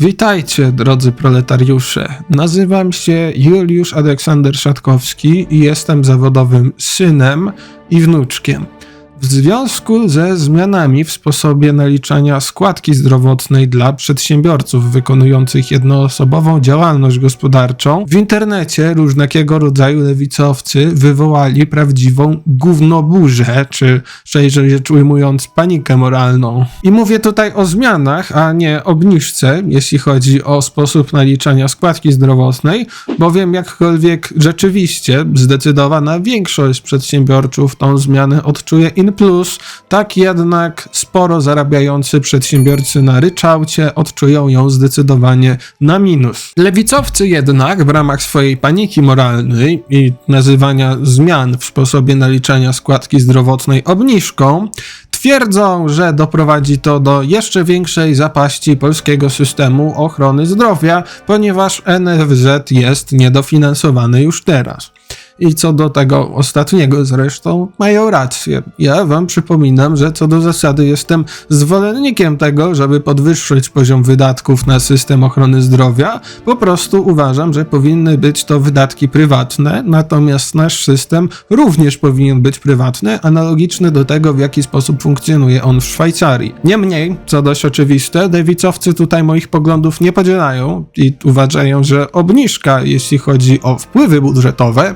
Witajcie, drodzy proletariusze. Nazywam się Juliusz Aleksander Szatkowski i jestem zawodowym synem i wnuczkiem. W związku ze zmianami w sposobie naliczania składki zdrowotnej dla przedsiębiorców wykonujących jednoosobową działalność gospodarczą, w internecie różnego rodzaju lewicowcy wywołali prawdziwą gównoburzę, czy szerzej rzecz ujmując panikę moralną. I mówię tutaj o zmianach, a nie obniżce, jeśli chodzi o sposób naliczania składki zdrowotnej, bowiem jakkolwiek rzeczywiście zdecydowana większość przedsiębiorców tą zmianę odczuje in plus, tak jednak sporo zarabiający przedsiębiorcy na ryczałcie odczują ją zdecydowanie na minus. Lewicowcy jednak w ramach swojej paniki moralnej i nazywania zmian w sposobie naliczania składki zdrowotnej obniżką, twierdzą, że doprowadzi to do jeszcze większej zapaści polskiego systemu ochrony zdrowia, ponieważ NFZ jest niedofinansowany już teraz. I co do tego ostatniego zresztą mają rację. Ja wam przypominam, że co do zasady jestem zwolennikiem tego, żeby podwyższyć poziom wydatków na system ochrony zdrowia. Po prostu uważam, że powinny być to wydatki prywatne, natomiast nasz system również powinien być prywatny, analogiczny do tego, w jaki sposób funkcjonuje on w Szwajcarii. Niemniej, co dość oczywiste, lewicowcy tutaj moich poglądów nie podzielają i uważają, że obniżka, jeśli chodzi o wpływy budżetowe,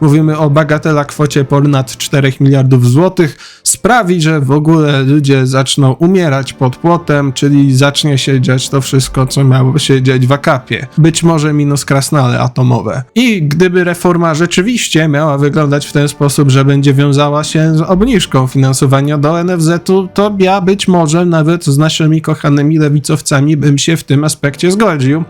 mówimy o bagatela kwocie ponad 4 miliardów złotych, sprawi, że w ogóle ludzie zaczną umierać pod płotem, czyli zacznie się dziać to wszystko, co miało się dziać w akapie. Być może minus krasnale atomowe. I gdyby reforma rzeczywiście miała wyglądać w ten sposób, że będzie wiązała się z obniżką finansowania do NFZ-u, to ja być może nawet z naszymi kochanymi lewicowcami bym się w tym aspekcie zgodził.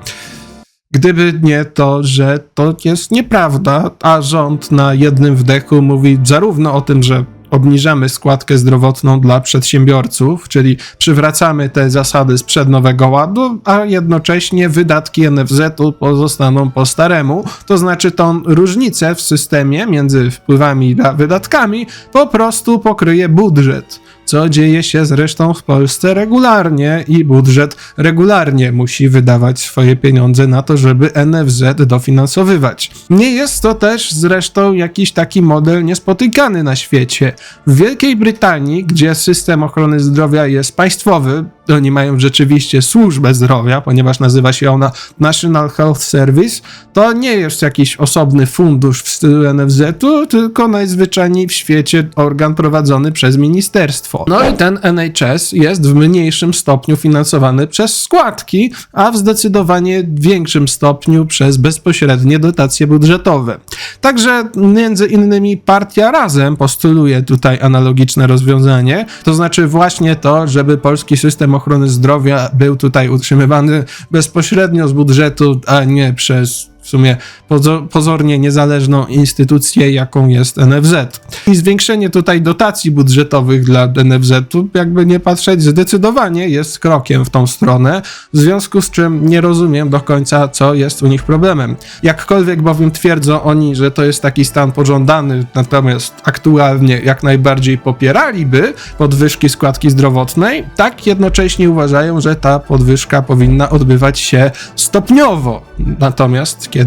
Gdyby nie to, że to jest nieprawda, a rząd na jednym wdechu mówi zarówno o tym, że obniżamy składkę zdrowotną dla przedsiębiorców, czyli przywracamy te zasady sprzed Nowego Ładu, a jednocześnie wydatki NFZ-u pozostaną po staremu. To znaczy tą różnicę w systemie między wpływami a wydatkami po prostu pokryje budżet co dzieje się zresztą w Polsce regularnie i budżet regularnie musi wydawać swoje pieniądze na to, żeby NFZ dofinansowywać. Nie jest to też zresztą jakiś taki model niespotykany na świecie. W Wielkiej Brytanii, gdzie system ochrony zdrowia jest państwowy, oni mają rzeczywiście służbę zdrowia, ponieważ nazywa się ona National Health Service, to nie jest jakiś osobny fundusz w stylu NFZ-u, tylko najzwyczajniej w świecie organ prowadzony przez ministerstwo. No i ten NHS jest w mniejszym stopniu finansowany przez składki, a w zdecydowanie większym stopniu przez bezpośrednie dotacje budżetowe. Także między innymi partia Razem postuluje tutaj analogiczne rozwiązanie, to znaczy właśnie to, żeby polski system ochrony zdrowia był tutaj utrzymywany bezpośrednio z budżetu, a nie przez sumie pozo- pozornie niezależną instytucję, jaką jest NFZ. I zwiększenie tutaj dotacji budżetowych dla NFZ-u, jakby nie patrzeć, zdecydowanie jest krokiem w tą stronę, w związku z czym nie rozumiem do końca, co jest u nich problemem. Jakkolwiek bowiem twierdzą oni, że to jest taki stan pożądany, natomiast aktualnie jak najbardziej popieraliby podwyżki składki zdrowotnej, tak jednocześnie uważają, że ta podwyżka powinna odbywać się stopniowo. Natomiast kiedy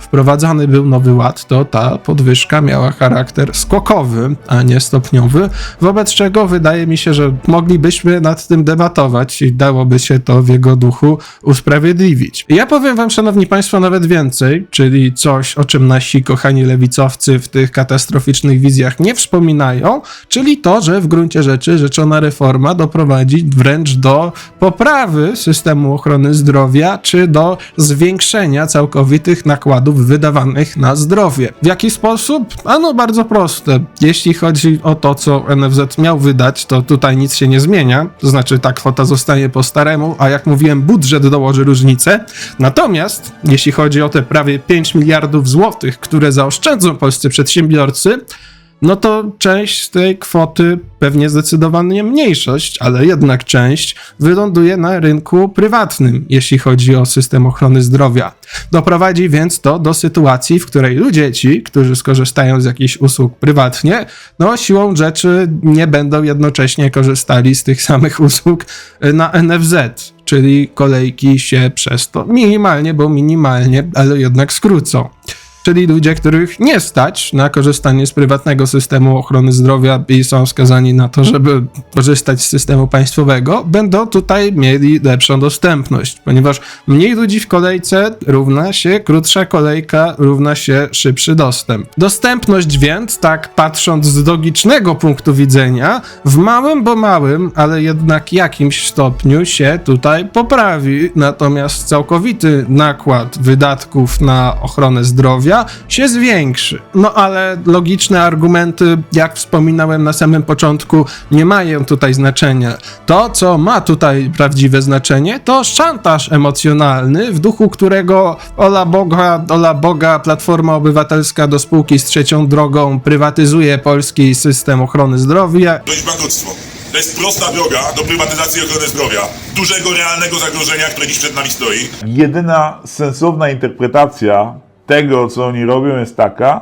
wprowadzany był nowy ład, to ta podwyżka miała charakter skokowy, a nie stopniowy, wobec czego wydaje mi się, że moglibyśmy nad tym debatować i dałoby się to w jego duchu usprawiedliwić. Ja powiem wam, szanowni państwo, nawet więcej, czyli coś, o czym nasi kochani lewicowcy w tych katastroficznych wizjach nie wspominają, czyli to, że w gruncie rzeczy rzeczona reforma doprowadzi wręcz do poprawy systemu ochrony zdrowia, czy do zwiększenia całkowitych nakładów wydawanych na zdrowie. W jaki sposób? Ano bardzo proste. Jeśli chodzi o to, co NFZ miał wydać, to tutaj nic się nie zmienia, to znaczy ta kwota zostanie po staremu, a jak mówiłem, budżet dołoży różnicę. Natomiast jeśli chodzi o te prawie 5 miliardów złotych, które zaoszczędzą polscy przedsiębiorcy, no to część tej kwoty, pewnie zdecydowanie mniejszość, ale jednak część, wyląduje na rynku prywatnym, jeśli chodzi o system ochrony zdrowia. Doprowadzi więc to do sytuacji, w której ludzie ci, którzy skorzystają z jakichś usług prywatnie, no siłą rzeczy nie będą jednocześnie korzystali z tych samych usług na NFZ. Czyli kolejki się przez to minimalnie, bo minimalnie, ale jednak skrócą czyli ludzie, których nie stać na korzystanie z prywatnego systemu ochrony zdrowia i są skazani na to, żeby korzystać z systemu państwowego, będą tutaj mieli lepszą dostępność, ponieważ mniej ludzi w kolejce równa się krótsza kolejka, równa się szybszy dostęp. Dostępność więc, tak patrząc z logicznego punktu widzenia, w małym, bo małym, ale jednak jakimś stopniu się tutaj poprawi. Natomiast całkowity nakład wydatków na ochronę zdrowia się zwiększy. No ale logiczne argumenty, jak wspominałem na samym początku, nie mają tutaj znaczenia. To, co ma tutaj prawdziwe znaczenie, to szantaż emocjonalny, w duchu którego ola Boga, ola Boga, Platforma Obywatelska do spółki z trzecią drogą prywatyzuje polski system ochrony zdrowia To jest bankructwo. To jest prosta droga do prywatyzacji ochrony zdrowia, dużego realnego zagrożenia, które dziś przed nami stoi. Jedyna sensowna interpretacja tego, co oni robią, jest taka,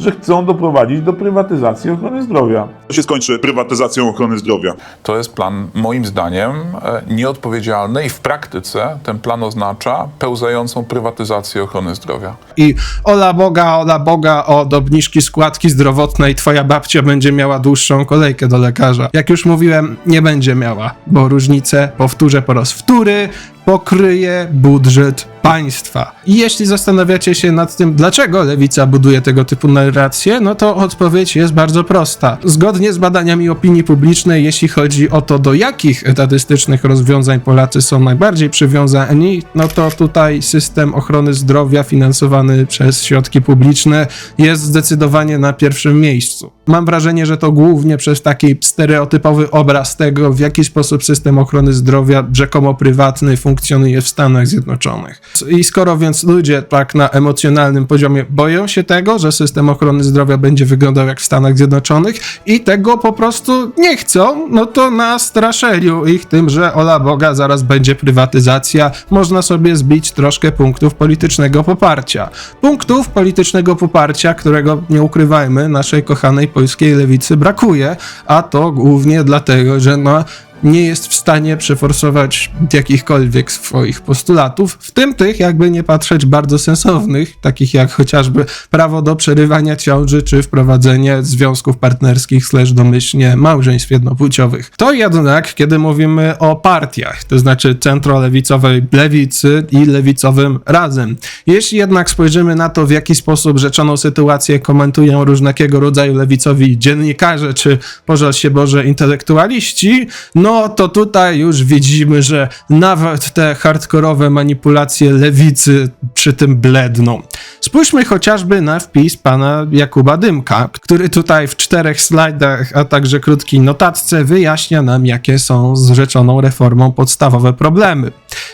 że chcą doprowadzić do prywatyzacji ochrony zdrowia. To się skończy prywatyzacją ochrony zdrowia. To jest plan, moim zdaniem, e, nieodpowiedzialny i w praktyce ten plan oznacza pełzającą prywatyzację ochrony zdrowia. i ola Boga, ola Boga, od obniżki składki zdrowotnej twoja babcia będzie miała dłuższą kolejkę do lekarza. Jak już mówiłem, nie będzie miała, bo różnicę, powtórzę po raz wtóry, pokryje budżet państwa. I jeśli zastanawiacie się nad tym, dlaczego lewica buduje tego typu narracje, no to odpowiedź jest bardzo prosta. Zgodnie z badaniami opinii publicznej, jeśli chodzi o to, do jakich etatystycznych rozwiązań Polacy są najbardziej przywiązani, no to tutaj system ochrony zdrowia finansowany przez środki publiczne jest zdecydowanie na pierwszym miejscu. Mam wrażenie, że to głównie przez taki stereotypowy obraz tego, w jaki sposób system ochrony zdrowia rzekomo prywatny funkcjonuje w Stanach Zjednoczonych. I skoro więc ludzie tak na emocjonalnym poziomie boją się tego, że system ochrony zdrowia będzie wyglądał jak w Stanach Zjednoczonych i tego po prostu nie chcą, no to nastraszeniu ich tym, że ola Boga, zaraz będzie prywatyzacja, można sobie zbić troszkę punktów politycznego poparcia. Punktów politycznego poparcia, którego nie ukrywajmy, naszej kochanej polskiej lewicy brakuje, a to głównie dlatego, że no nie jest w stanie przeforsować jakichkolwiek swoich postulatów, w tym tych, jakby nie patrzeć, bardzo sensownych, takich jak chociażby prawo do przerywania ciąży, czy wprowadzenie związków partnerskich slash domyślnie małżeństw jednopłciowych. To jednak, kiedy mówimy o partiach, to znaczy centrolewicowej lewicy i lewicowym razem. Jeśli jednak spojrzymy na to, w jaki sposób rzeczoną sytuację komentują różnego rodzaju lewicowi dziennikarze, czy pożal się Boże intelektualiści, no to tutaj już widzimy, że nawet te hardkorowe manipulacje lewicy przy tym bledną. Spójrzmy chociażby na wpis pana Jakuba Dymka, który tutaj w czterech slajdach, a także krótkiej notatce wyjaśnia nam, jakie są z rzeczoną reformą podstawowe problemy.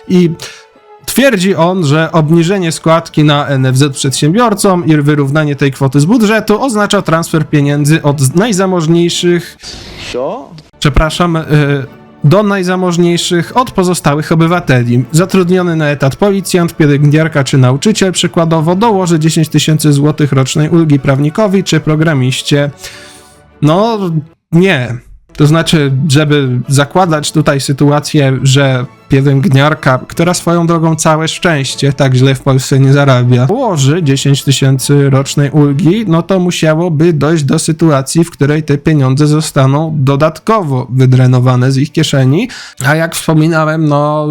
I Twierdzi on, że obniżenie składki na NFZ przedsiębiorcom i wyrównanie tej kwoty z budżetu oznacza transfer pieniędzy od najzamożniejszych przepraszam, y, do najzamożniejszych od pozostałych obywateli. Zatrudniony na etat policjant, pielęgniarka czy nauczyciel przykładowo dołoży 10 tysięcy złotych rocznej ulgi prawnikowi czy programiście. No, nie. To znaczy, żeby zakładać tutaj sytuację, że pielęgniarka, która swoją drogą całe szczęście tak źle w Polsce nie zarabia, położy 10 tysięcy rocznej ulgi, no to musiałoby dojść do sytuacji, w której te pieniądze zostaną dodatkowo wydrenowane z ich kieszeni, a jak wspominałem, no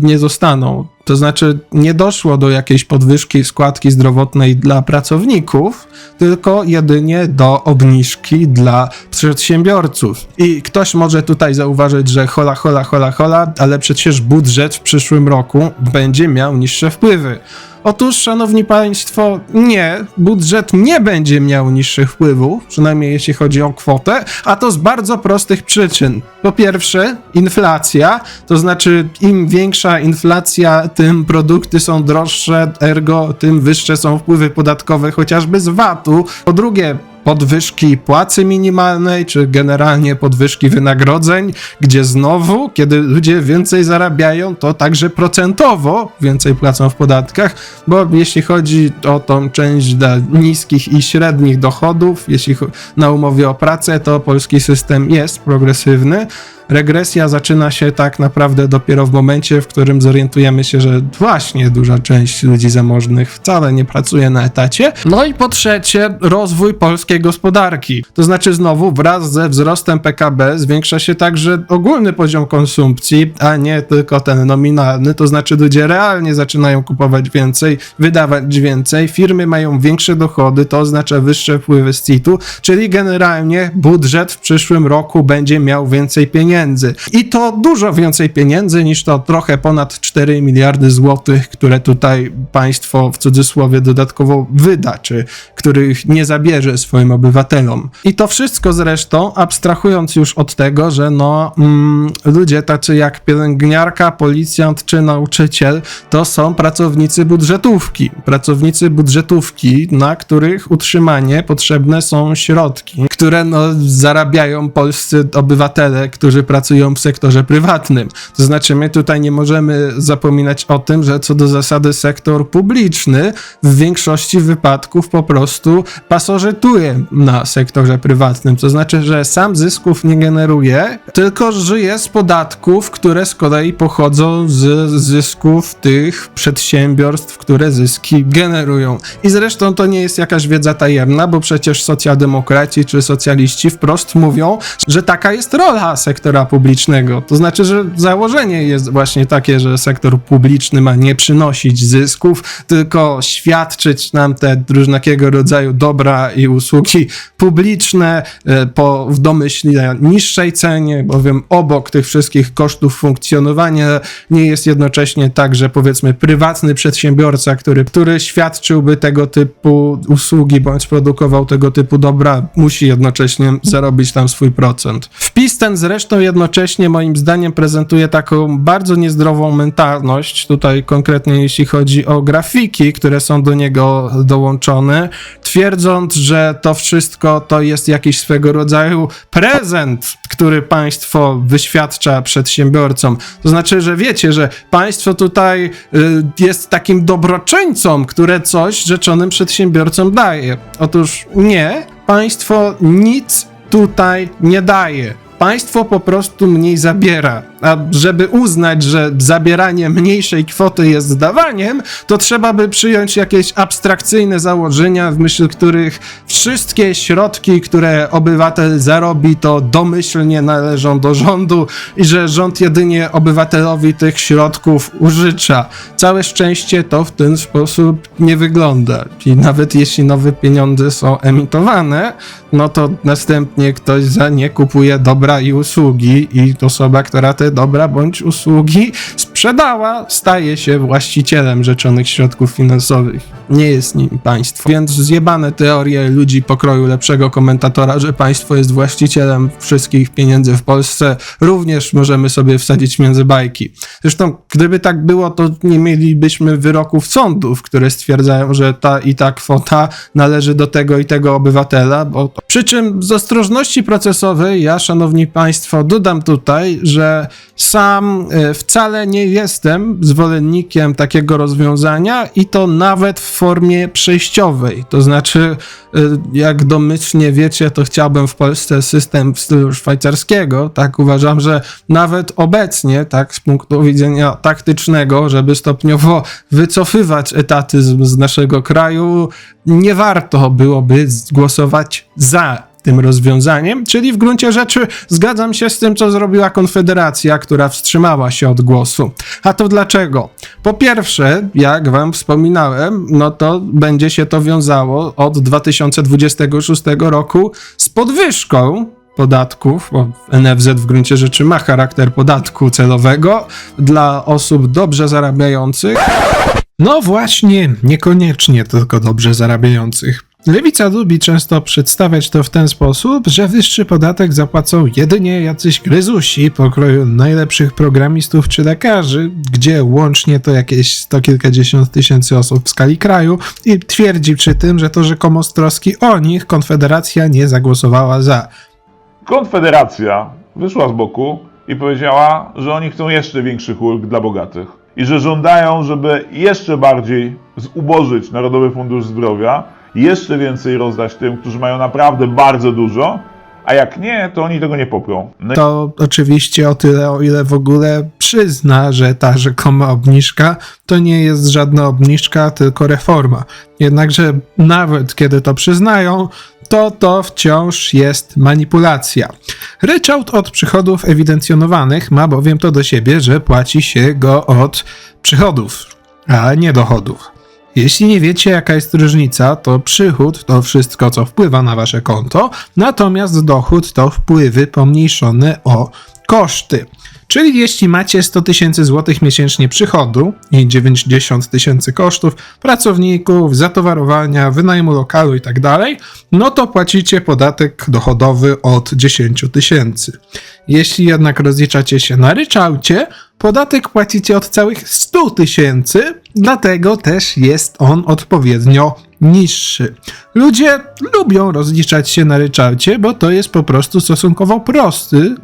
nie zostaną. To znaczy, nie doszło do jakiejś podwyżki składki zdrowotnej dla pracowników, tylko jedynie do obniżki dla przedsiębiorców. I ktoś może tutaj zauważyć, że hola, hola, hola, hola, ale przecież budżet w przyszłym roku będzie miał niższe wpływy. Otóż, szanowni państwo, nie, budżet nie będzie miał niższych wpływów, przynajmniej jeśli chodzi o kwotę, a to z bardzo prostych przyczyn. Po pierwsze, inflacja, to znaczy im większa inflacja, tym produkty są droższe, ergo tym wyższe są wpływy podatkowe, chociażby z VAT-u. Po drugie, podwyżki płacy minimalnej, czy generalnie podwyżki wynagrodzeń, gdzie znowu, kiedy ludzie więcej zarabiają, to także procentowo więcej płacą w podatkach, bo jeśli chodzi o tą część dla niskich i średnich dochodów, jeśli na umowie o pracę, to polski system jest progresywny. Regresja zaczyna się tak naprawdę dopiero w momencie, w którym zorientujemy się, że właśnie duża część ludzi zamożnych wcale nie pracuje na etacie. No i po trzecie, rozwój polskiej gospodarki. To znaczy, znowu wraz ze wzrostem PKB zwiększa się także ogólny poziom konsumpcji, a nie tylko ten nominalny. To znaczy, ludzie realnie zaczynają kupować więcej, wydawać więcej, firmy mają większe dochody, to oznacza wyższe wpływy z CIT-u, czyli generalnie budżet w przyszłym roku będzie miał więcej pieniędzy. I to dużo więcej pieniędzy niż to trochę ponad 4 miliardy złotych, które tutaj państwo w cudzysłowie dodatkowo wyda, czy których nie zabierze swoim obywatelom. I to wszystko zresztą abstrahując już od tego, że no mm, ludzie tacy jak pielęgniarka, policjant czy nauczyciel to są pracownicy budżetówki. Pracownicy budżetówki, na których utrzymanie potrzebne są środki, które no, zarabiają polscy obywatele, którzy pracują w sektorze prywatnym. To znaczy, my tutaj nie możemy zapominać o tym, że co do zasady sektor publiczny w większości wypadków po prostu pasożytuje na sektorze prywatnym. To znaczy, że sam zysków nie generuje, tylko żyje z podatków, które z kolei pochodzą z zysków tych przedsiębiorstw, które zyski generują. I zresztą to nie jest jakaś wiedza tajemna, bo przecież socjaldemokraci czy socjaliści wprost mówią, że taka jest rola sektora publicznego. To znaczy, że założenie jest właśnie takie, że sektor publiczny ma nie przynosić zysków, tylko świadczyć nam te różnego rodzaju dobra i usługi publiczne e, po w domyślnie niższej cenie, bowiem obok tych wszystkich kosztów funkcjonowania nie jest jednocześnie tak, że powiedzmy prywatny przedsiębiorca, który, który świadczyłby tego typu usługi bądź produkował tego typu dobra, musi jednocześnie zarobić tam swój procent. Wpis ten zresztą jednocześnie moim zdaniem prezentuje taką bardzo niezdrową mentalność, tutaj konkretnie jeśli chodzi o grafiki, które są do niego dołączone, twierdząc, że to wszystko to jest jakiś swego rodzaju prezent, który państwo wyświadcza przedsiębiorcom. To znaczy, że wiecie, że państwo tutaj y, jest takim dobroczyńcą, które coś rzeczonym przedsiębiorcom daje. Otóż nie, państwo nic tutaj nie daje. Państwo po prostu mniej zabiera. A żeby uznać, że zabieranie mniejszej kwoty jest dawaniem, to trzeba by przyjąć jakieś abstrakcyjne założenia, w myśl których wszystkie środki, które obywatel zarobi, to domyślnie należą do rządu i że rząd jedynie obywatelowi tych środków użycza. Całe szczęście to w ten sposób nie wygląda. I nawet jeśli nowe pieniądze są emitowane, no to następnie ktoś za nie kupuje dobra i usługi i osoba, która te dobra bądź usługi sprzedała, staje się właścicielem rzeczonych środków finansowych. Nie jest nim państwo. Więc zjebane teorie ludzi pokroju lepszego komentatora, że państwo jest właścicielem wszystkich pieniędzy w Polsce, również możemy sobie wsadzić między bajki. Zresztą, gdyby tak było, to nie mielibyśmy wyroków sądów, które stwierdzają, że ta i ta kwota należy do tego i tego obywatela, bo przy czym z ostrożności procesowej ja, szanowni państwo, dodam tutaj, że sam e, wcale nie jestem zwolennikiem takiego rozwiązania i to nawet w formie przejściowej. To znaczy, e, jak domyślnie wiecie, to chciałbym w Polsce system w stylu szwajcarskiego. Tak uważam, że nawet obecnie, tak z punktu widzenia taktycznego, żeby stopniowo wycofywać etatyzm z naszego kraju, nie warto byłoby głosować za tym rozwiązaniem, czyli w gruncie rzeczy zgadzam się z tym, co zrobiła Konfederacja, która wstrzymała się od głosu. A to dlaczego? Po pierwsze, jak wam wspominałem, no to będzie się to wiązało od 2026 roku z podwyżką podatków, bo NFZ w gruncie rzeczy ma charakter podatku celowego dla osób dobrze zarabiających. No właśnie, niekoniecznie tylko dobrze zarabiających. Lewica lubi często przedstawiać to w ten sposób, że wyższy podatek zapłacą jedynie jacyś gryzusi pokroju najlepszych programistów czy lekarzy, gdzie łącznie to jakieś sto kilkadziesiąt tysięcy osób w skali kraju i twierdzi przy tym, że to rzekomo z troski o nich Konfederacja nie zagłosowała za. Konfederacja wyszła z boku i powiedziała, że oni chcą jeszcze większych ulg dla bogatych i że żądają, żeby jeszcze bardziej zubożyć Narodowy Fundusz Zdrowia, jeszcze więcej rozdać tym, którzy mają naprawdę bardzo dużo, a jak nie, to oni tego nie poprą. No To oczywiście o tyle, o ile w ogóle przyzna, że ta rzekoma obniżka to nie jest żadna obniżka, tylko reforma. Jednakże nawet kiedy to przyznają, to to wciąż jest manipulacja. Ryczałt od przychodów ewidencjonowanych ma bowiem to do siebie, że płaci się go od przychodów, a nie dochodów. Jeśli nie wiecie, jaka jest różnica, to przychód to wszystko, co wpływa na wasze konto, natomiast dochód to wpływy pomniejszone o koszty. Czyli jeśli macie 100 tysięcy złotych miesięcznie przychodu i 90 tysięcy kosztów pracowników, zatowarowania, wynajmu lokalu itd., no to płacicie podatek dochodowy od 10 tysięcy. Jeśli jednak rozliczacie się na ryczałcie, podatek płacicie od całych 100 tysięcy, dlatego też jest on odpowiednio niższy. Ludzie lubią rozliczać się na ryczałcie, bo to jest po prostu stosunkowo prosty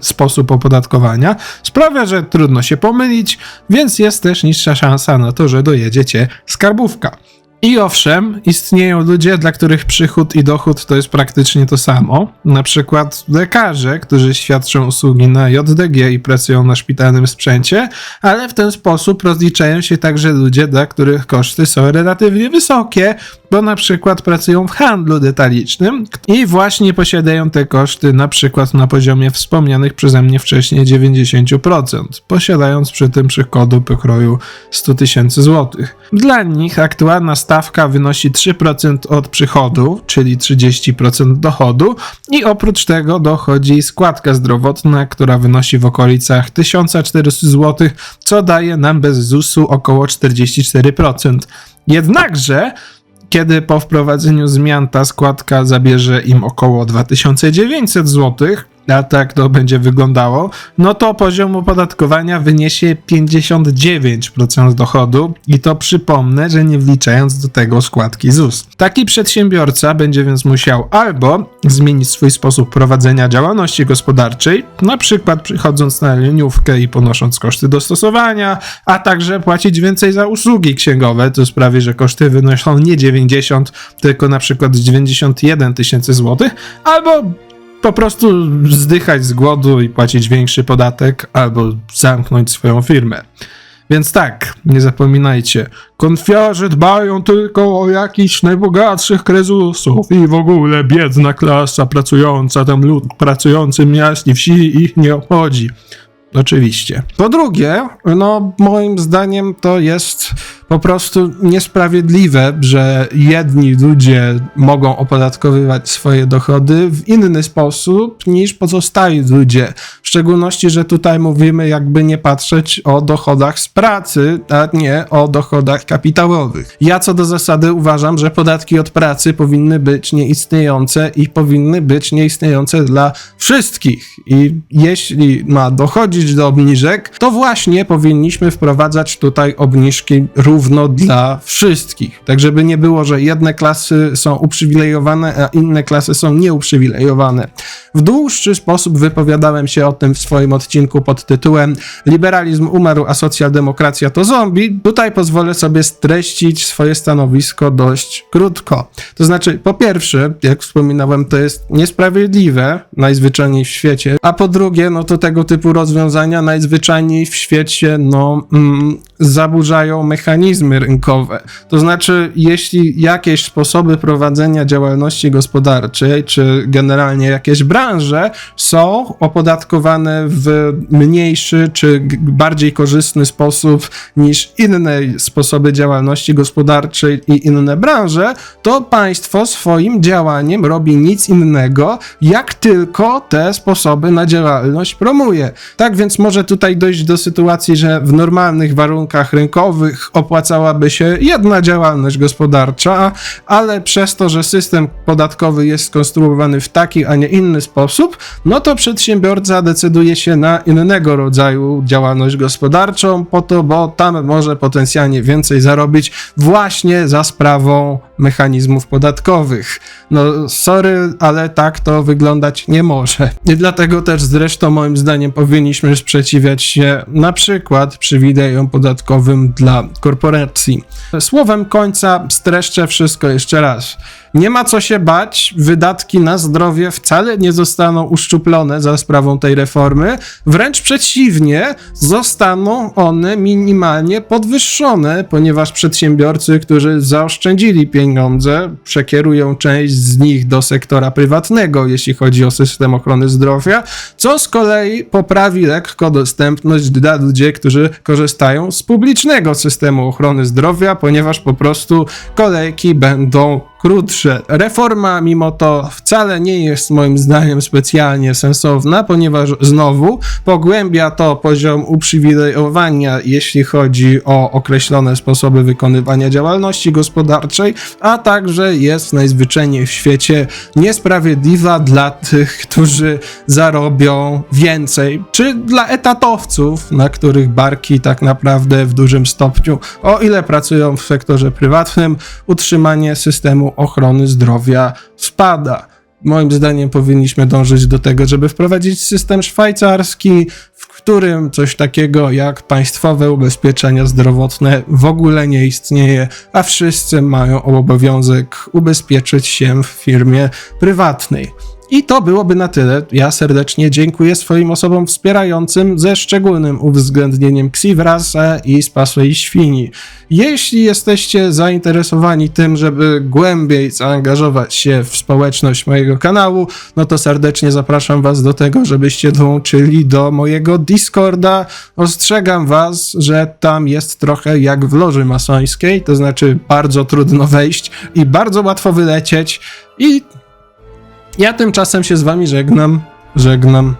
sposób opodatkowania. Sprawia, że trudno się pomylić, więc jest też niższa szansa na to, że dojedziecie skarbówka. I owszem, istnieją ludzie, dla których przychód i dochód to jest praktycznie to samo. Na przykład lekarze, którzy świadczą usługi na JDG i pracują na szpitalnym sprzęcie, ale w ten sposób rozliczają się także ludzie, dla których koszty są relatywnie wysokie, bo na przykład pracują w handlu detalicznym i właśnie posiadają te koszty na przykład na poziomie wspomnianych przeze mnie wcześniej 90%, posiadając przy tym przychodu pokroju 100 tysięcy złotych. Dla nich aktualna stawka wynosi 3% od przychodu, czyli 30% dochodu i oprócz tego dochodzi składka zdrowotna, która wynosi w okolicach 1400 zł, co daje nam bez ZUS-u około 44%. Jednakże kiedy po wprowadzeniu zmian ta składka zabierze im około 2900 zł, a tak to będzie wyglądało, no to poziom opodatkowania wyniesie 59% dochodu. I to przypomnę, że nie wliczając do tego składki ZUS. Taki przedsiębiorca będzie więc musiał albo zmienić swój sposób prowadzenia działalności gospodarczej, na przykład przychodząc na liniówkę i ponosząc koszty dostosowania, a także płacić więcej za usługi księgowe, co sprawi, że koszty wynoszą nie 90, tylko na przykład 91 tysięcy złotych, albo po prostu zdychać z głodu i płacić większy podatek, albo zamknąć swoją firmę. Więc tak, nie zapominajcie, konfiarzy dbają tylko o jakichś najbogatszych krezusów i w ogóle biedna klasa pracująca, ten lud pracujący miast i wsi ich nie obchodzi. Oczywiście. Po drugie, no moim zdaniem to jest po prostu niesprawiedliwe, że jedni ludzie mogą opodatkowywać swoje dochody w inny sposób niż pozostali ludzie. W szczególności, że tutaj mówimy jakby nie patrzeć o dochodach z pracy, a nie o dochodach kapitałowych. Ja co do zasady uważam, że podatki od pracy powinny być nieistniejące i powinny być nieistniejące dla wszystkich. I jeśli ma dochodzić do obniżek, to właśnie powinniśmy wprowadzać tutaj obniżki równo dla wszystkich. Tak, żeby nie było, że jedne klasy są uprzywilejowane, a inne klasy są nieuprzywilejowane. W dłuższy sposób wypowiadałem się o tym w swoim odcinku pod tytułem Liberalizm umarł, a socjaldemokracja to zombie. Tutaj pozwolę sobie streścić swoje stanowisko dość krótko. To znaczy, po pierwsze, jak wspominałem, to jest niesprawiedliwe najzwyczajniej w świecie, a po drugie, no to tego typu rozwiązania najzwyczajniej w świecie, no, mm, zaburzają mechanizmy rynkowe. To znaczy, jeśli jakieś sposoby prowadzenia działalności gospodarczej, czy generalnie jakieś branże są opodatkowane w mniejszy czy bardziej korzystny sposób niż inne sposoby działalności gospodarczej i inne branże, to państwo swoim działaniem robi nic innego, jak tylko te sposoby na działalność promuje. Tak więc może tutaj dojść do sytuacji, że w normalnych warunkach rynkowych opłacałaby się jedna działalność gospodarcza, ale przez to, że system podatkowy jest skonstruowany w taki, a nie inny sposób, no to przedsiębiorca decyduje się na innego rodzaju działalność gospodarczą, po to, bo tam może potencjalnie więcej zarobić właśnie za sprawą mechanizmów podatkowych. No, sorry, ale tak to wyglądać nie może. I dlatego też zresztą moim zdaniem powinniśmy sprzeciwiać się na przykład przywilejom podatkowym dla korporacji. Słowem końca streszczę wszystko jeszcze raz. Nie ma co się bać, wydatki na zdrowie wcale nie zostaną uszczuplone za sprawą tej reformy, wręcz przeciwnie, zostaną one minimalnie podwyższone, ponieważ przedsiębiorcy, którzy zaoszczędzili pieniądze, przekierują część z nich do sektora prywatnego, jeśli chodzi o system ochrony zdrowia, co z kolei poprawi lekko dostępność dla ludzi, którzy korzystają z publicznego systemu ochrony zdrowia, ponieważ po prostu kolejki będą krótsze. Reforma mimo to wcale nie jest moim zdaniem specjalnie sensowna, ponieważ znowu pogłębia to poziom uprzywilejowania, jeśli chodzi o określone sposoby wykonywania działalności gospodarczej, a także jest najzwyczajniej w świecie niesprawiedliwa dla tych, którzy zarobią więcej, czy dla etatowców, na których barki tak naprawdę w dużym stopniu, o ile pracują w sektorze prywatnym, utrzymanie systemu ochrony zdrowia spada. Moim zdaniem powinniśmy dążyć do tego, żeby wprowadzić system szwajcarski, w którym coś takiego jak państwowe ubezpieczenia zdrowotne w ogóle nie istnieje, a wszyscy mają obowiązek ubezpieczyć się w firmie prywatnej. I to byłoby na tyle. Ja serdecznie dziękuję swoim osobom wspierającym ze szczególnym uwzględnieniem Xivrasa i Spasłej Świni. Jeśli jesteście zainteresowani tym, żeby głębiej zaangażować się w społeczność mojego kanału, no to serdecznie zapraszam was do tego, żebyście dołączyli do mojego Discorda. Ostrzegam was, że tam jest trochę jak w loży masońskiej, to znaczy bardzo trudno wejść i bardzo łatwo wylecieć i ja tymczasem się z wami żegnam. Żegnam.